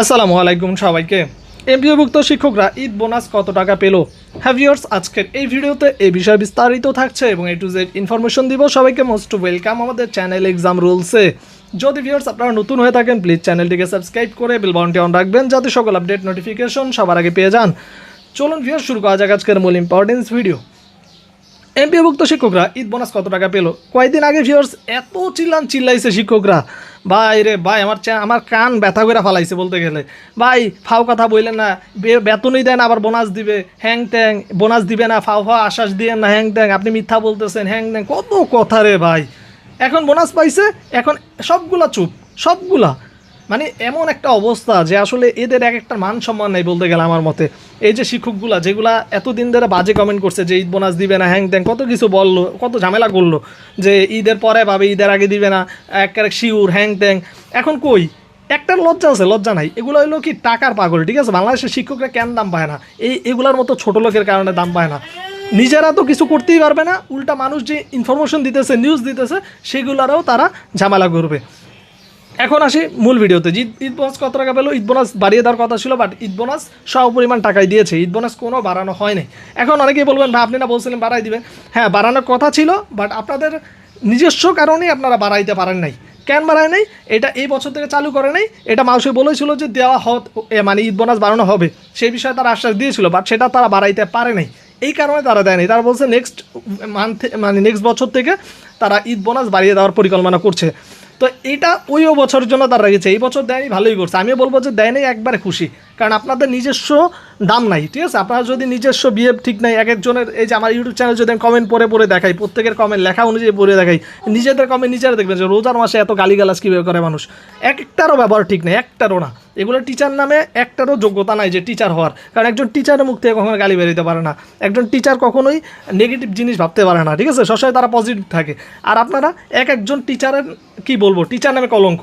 আসসালামু আলাইকুম সবাইকে। এমপিওভুক্ত শিক্ষকরা ঈদ বোনাস কত টাকা পেল? হ্যাভিয়ার্স আজকের এই ভিডিওতে এই বিষয়ে বিস্তারিত থাকছে এবং এ টু জেড ইনফরমেশন দিব। সবাইকে মোস্ট ওয়েলকাম আমাদের চ্যানেল এক্সাম রুলসে যদি ভিউয়ার্স আপনারা নতুন হয়ে থাকেন প্লিজ চ্যানেলটিকে সাবস্ক্রাইব করে বেল বাউনটি অন রাখবেন যাতে সকল আপডেট নোটিফিকেশন সবার আগে পেয়ে যান। চলুন ভিউয়ার্স, শুরু করা যাক আজকের মূল ইম্পর্টেন্স ভিডিও এমপিভুক্ত শিক্ষকরা ঈদ বোনাস কত টাকা পেল? কয়েকদিন আগে ভিউয়ার্স, এত চিল্লান চিল্লাইছে শিক্ষকরা। ভাই রে, ভাই, আমার আমার কান ব্যথা করে ফালাইছে বলতে গেলে। ভাই, ফাও কথা বললেন না বেতনই দেন, আবার বোনাস দিবে। হ্যাং ট্যাং বোনাস দিবে না, ফাও ফাও আশ্বাস দিয়ে না, হ্যাং ট্যাং আপনি মিথ্যা বলতেছেন, হ্যাং ট্যাং কত কথা রে ভাই। এখন বোনাস পাইছে, এখন সবগুলা চুপ, সবগুলা। মানে এমন একটা অবস্থা যে আসলে এদের এক একটা মান সম্মান নেই বলতে গেলে আমার মতে। এই যে শিক্ষকগুলা, যেগুলা এতদিন ধরে বাজে কমেন্ট করছে যে ঈদ বোনাস দিবে না, হ্যাং ত্যাং, কত কিছু বলল, কত ঝামেলা করল যে ঈদের পরে পাবে ঈদের আগে দিবে না এক শিউর, হ্যাং ত্যাং। এখন কই? একটা লজ্জা আছে, লজ্জা নাই। এগুলো হলো কি টাকার পাগল, ঠিক আছে? বাংলাদেশের শিক্ষকরা কেন দাম পায় না? এই এগুলার মতো ছোট লোকের কারণে দাম পায় না। নিজেরা তো কিছু করতেই পারবে না, উল্টা মানুষ যে ইনফরমেশন দিতেছে নিউজ দিতেছে, সেগুলারও তারা ঝামেলা করবে। এখন আসি মূল ভিডিওতে। যে ঈদ- বোনাস কত টাকা পেল? ঈদ বোনাস বাড়িয়ে দেওয়ার কথা ছিল বাট ঈদ বোনাস সব পরিমাণ টাকাই দিয়েছে। ঈদ বোনাস কোনো বাড়ানো হয় নাই এখন অনেকেই বলবেন, ভাই, আপনি না বলছিলেন বাড়াই দিবেন? হ্যাঁ বাড়ানোর কথা ছিল বাট আপনাদের নিজস্ব কারণেই আপনারা বাড়াইতে পারেন নাই। কেন বাড়ায় নাই? এটা এই বছর থেকে চালু করে নাই। এটা মাউসে বলেছিল যে দেওয়া হত মানে ঈদ বোনাস বাড়ানো হবে। সেই বিষয়ে তারা আশ্বাস দিয়েছিল বাট সেটা তারা বাড়াইতে পারে নাই। এই কারণে তারা দেয়নি তারা বলছে নেক্সট মান্থ মানে নেক্সট বছর থেকে তারা ঈদ বোনাস বাড়িয়ে দেওয়ার পরিকল্পনা করছে। তো এটা ওই বছরের জন্য তারা রেখেছে। এই বছর দেয়নি, ভালোই করছে। আমিও বলব যে দেয়নি, একবারে খুশি। কারণ আপনাদের নিজস্ব দাম নাই, ঠিক আছে? আপনারা যদি নিজস্ব বিহেভ ঠিক নাই, এক একজনের, এই যে আমার ইউটিউব চ্যানেল যদি আমি কমেন্ট পড়ে পড়ে দেখাই, প্রত্যেকের কমেন্ট লেখা অনুযায়ী পড়ে দেখাই, নিজেদের কমেন্ট নিজেরা দেখবেন যে রোজার মাসে এত গালিগালাজ কীভাবে করে মানুষ? এক একটারও ব্যবহার ঠিক নেই, একটারও না। এগুলো টিচার নামে একটারও যোগ্যতা নাই যে টিচার হওয়ার। কারণ একজন টিচারের মুখ থেকে কখনো গালি বেরোতে পারে না। একজন টিচার কখনোই নেগেটিভ জিনিস ভাবতে পারে না, ঠিক আছে? সবসময় তারা পজিটিভ থাকে। আর আপনারা এক একজন টিচারের কি বলব? টিচার নামে কলঙ্ক।